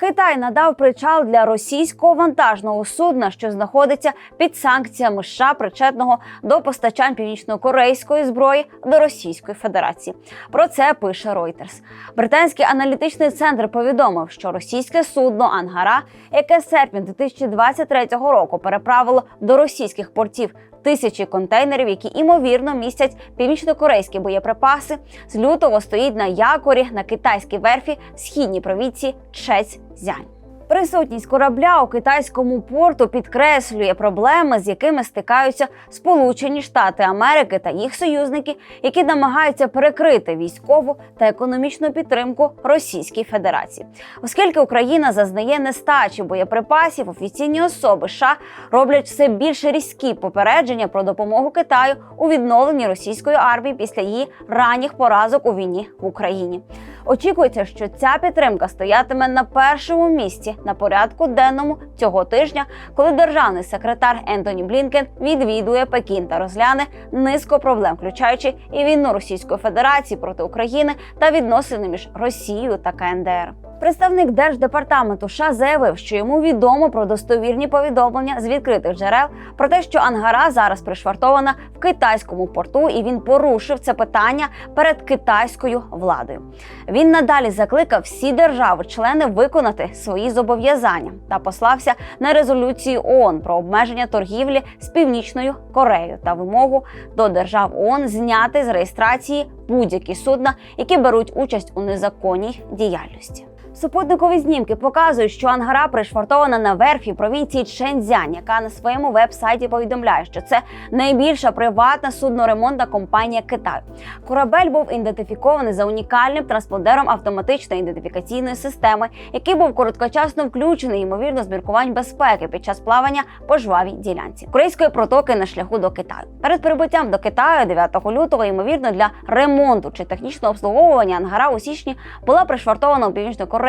Китай надав причал для російського вантажного судна, що знаходиться під санкціями США, причетного до постачань північно-корейської зброї до Російської Федерації. Про це пише Reuters. Британський аналітичний центр повідомив, що російське судно Ангара, яке з серпня 2023 року переправило до російських портів тисячі контейнерів, які імовірно містять північно-корейські боєприпаси, з лютого стоїть на якорі на китайській верфі в східній провінції Чець-Зянь. Присутність корабля у китайському порту підкреслює проблеми, з якими стикаються Сполучені Штати Америки та їх союзники, які намагаються перекрити військову та економічну підтримку Російській Федерації. Оскільки Україна зазнає нестачі боєприпасів, офіційні особи США роблять все більше різкі попередження про допомогу Китаю у відновленні російської армії після її ранніх поразок у війні в Україні. Очікується, що ця підтримка стоятиме на першому місці на порядку денному цього тижня, коли державний секретар Ентоні Блінкен відвідує Пекін та розгляне низку проблем, включаючи і війну Російської Федерації проти України та відносини між Росією та КНДР. Представник держдепартаменту США заявив, що йому відомо про достовірні повідомлення з відкритих джерел про те, що Ангара зараз пришвартована в китайському порту, і він порушив це питання перед китайською владою. Він надалі закликав всі держави-члени виконати свої зобов'язання та послався на резолюцію ООН про обмеження торгівлі з північною Кореєю та вимогу до держав ООН зняти з реєстрації будь-які судна, які беруть участь у незаконній діяльності. Супутникові знімки показують, що Ангара пришвартована на верфі провінції Чженцзянь, яка на своєму веб-сайті повідомляє, що це найбільша приватна судноремонтна компанія Китаю. Корабель був ідентифікований за унікальним транспондером автоматичної ідентифікаційної системи, який був короткочасно включений, ймовірно, з міркувань безпеки під час плавання по жвавій ділянці корейської протоки на шляху до Китаю. Перед прибуттям до Китаю 9 лютого, ймовірно, для ремонту чи технічного обслуговування Ангара у січні була пришвартована у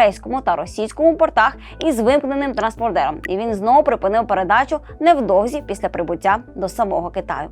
північно-корейському та російському портах із вимкненим транспордером, і він знову припинив передачу невдовзі після прибуття до самого Китаю.